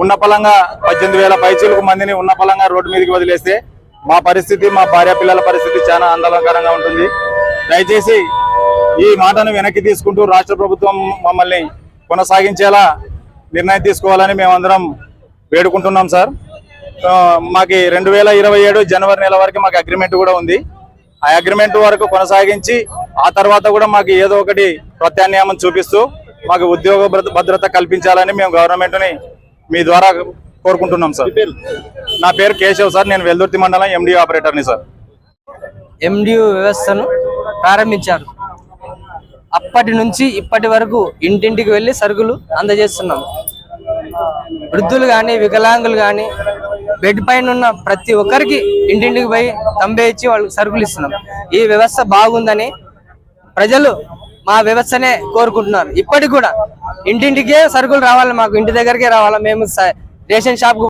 ఉన్న పలంగా పద్దెనిమిది వేల పైచీలకు మందిని ఉన్న పలంగా రోడ్డు మీదకి వదిలేస్తే మా పరిస్థితి మా భార్య పిల్లల పరిస్థితి చాలా ఆందోళనకరంగా ఉంటుంది. దయచేసి ఈ మాటను వెనక్కి తీసుకుంటూ రాష్ట్ర ప్రభుత్వం మమ్మల్ని కొనసాగించేలా నిర్ణయం తీసుకోవాలని మేమందరం వేడుకుంటున్నాం సార్. మాకు రెండు వేల ఇరవై ఏడు జనవరి నెల వరకు మాకు అగ్రిమెంట్ కూడా ఉంది. ఆ అగ్రిమెంట్ వరకు కొనసాగించి ఆ తర్వాత కూడా మాకు ఏదో ఒకటి ప్రత్యామ్నాయం చూపిస్తూ మాకు ఉద్యోగ భద్ర- భద్రత కల్పించాలని మేము గవర్నమెంట్ని మీ ద్వారా కోరుకుంటున్నాం సార్. నా పేరు కేశవ్ సార్. నేను వెల్దుర్తి మండలం ఎండి ఆపరేటర్ని సార్. ఎండియు వ్యవస్థను ప్రారంభించారు. అప్పటి నుంచి ఇప్పటి వరకు ఇంటింటికి వెళ్ళి సరుకులు అందజేస్తున్నాం. వృద్ధులు కానీ వికలాంగులు కానీ బెడ్ పైన ఉన్న ప్రతి ఒక్కరికి ఇంటింటికి పోయి తంబే ఇచ్చి వాళ్ళకి సరుకులు ఇస్తున్నాం. ఈ వ్యవస్థ బాగుందని ప్రజలు మా వ్యవస్థనే కోరుకుంటున్నారు. ఇప్పటికి కూడా ఇంటింటికే సరుకులు రావాలి మాకు ఇంటి దగ్గరికే రావాలి? మేము రేషన్ షాప్